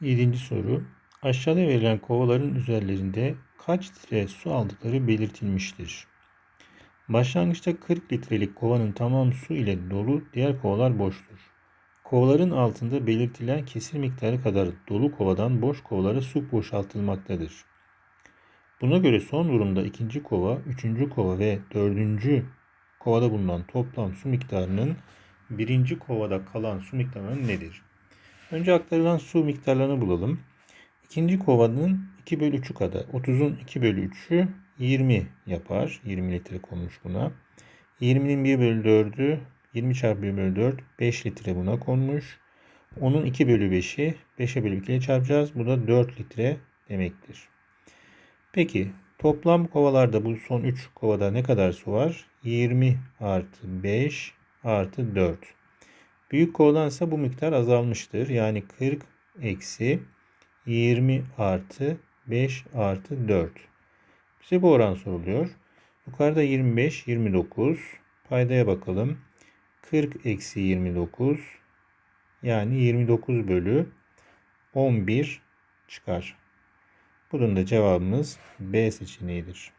Yedinci soru. Aşağıda verilen kovaların üzerlerinde kaç litre su aldıkları belirtilmiştir. Başlangıçta 40 litrelik kovanın tamam su ile dolu, diğer kovalar boştur. Kovaların altında belirtilen kesir miktarı kadar dolu kovadan boş kovalara su boşaltılmaktadır. Buna göre son durumda ikinci kova, üçüncü kova ve dördüncü kovada bulunan toplam su miktarının birinci kovada kalan su miktarının nedir? Önce aktarılan su miktarlarını bulalım. İkinci kovanın 2 bölü 3'ü kadar. 30'un 2 bölü 3'ü 20 yapar. 20 litre konmuş buna. 20'nin 1 bölü 4'ü 20 çarpı 1 bölü 4 5 litre buna konmuş. Onun 2 bölü 5'i 5'e bölü 2 ile çarpacağız. Bu da 4 litre demektir. Peki toplam kovalarda bu son 3 kovada ne kadar su var? 20 artı 5 artı 4. Büyük kovadan ise bu miktar azalmıştır. Yani 40 eksi 20 artı 5 artı 4. Bize bu oran soruluyor. Yukarıda 25, 29. Paydaya bakalım. 40 eksi 29 yani 29 bölü 11 çıkar. Bunun da cevabımız B seçeneğidir.